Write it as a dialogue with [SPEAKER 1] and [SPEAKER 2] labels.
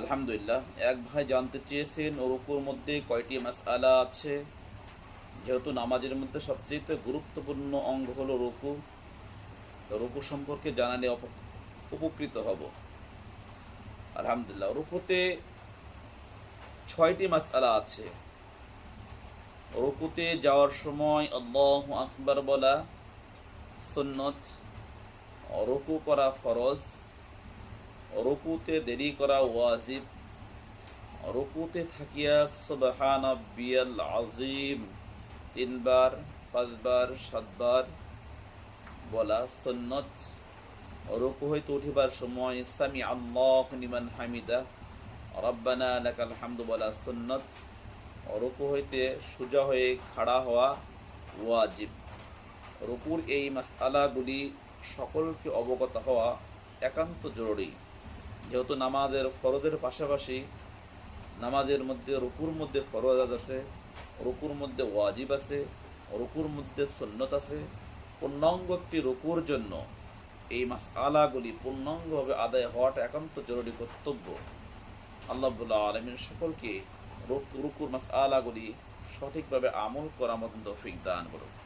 [SPEAKER 1] আলহামদুলিল্লাহ, এক ভাই জানতে চেয়েছেন রুকুর মধ্যে কয়টি মাসআলা আছে। যেহেতু নামাজের মধ্যে সবচেয়ে গুরুত্বপূর্ণ অঙ্গ হলো রুকু রুকু সম্পর্কে জানালে উপকৃত হব। আলহামদুলিল্লাহ, রুকুতে ছয়টি মাসআলা আছে। রুকুতে যাওয়ার সময় আল্লাহু আকবার বলা সুন্নত, রুকু করা ফরজ। রুকুতে দেরি করা ওয়াজিব। রুকুতে থাকিয়া সুবহান বিয়াল আজিম তিনবার, পাঁচবার, সাতবার বলা সুন্নত। রুকু হইতে উঠিবার সময় সামি আল্লাহ নিমান হামিদা। রব্বানা লাকাল হামদু বলা সুন্নত। রুকু হইতে সোজা হয়ে খাড়া হওয়া ওয়াজিব। রুকুর এই মাসআলাগুলি সকলকে অবগত হওয়া একান্ত জরুরি। যেহেতু নামাজের ফরজের পাশাপাশি নামাজের মধ্যে রুকুর মধ্যে ফরজ আছে, রুকুর মধ্যে ওয়াজিব আছে, রুকুর মধ্যে সুন্নত আছে, পূর্ণাঙ্গ একটি রুকুর জন্য এই মাস আলাগুলি পূর্ণাঙ্গভাবে আদায় হওয়াটা একান্ত জরুরি কর্তব্য। আল্লাহুল্লাহ আলমিন সকলকে রুক- রুকুর মাস আলাগুলি সঠিকভাবে আমল করার মতন তৌফিক দান করুন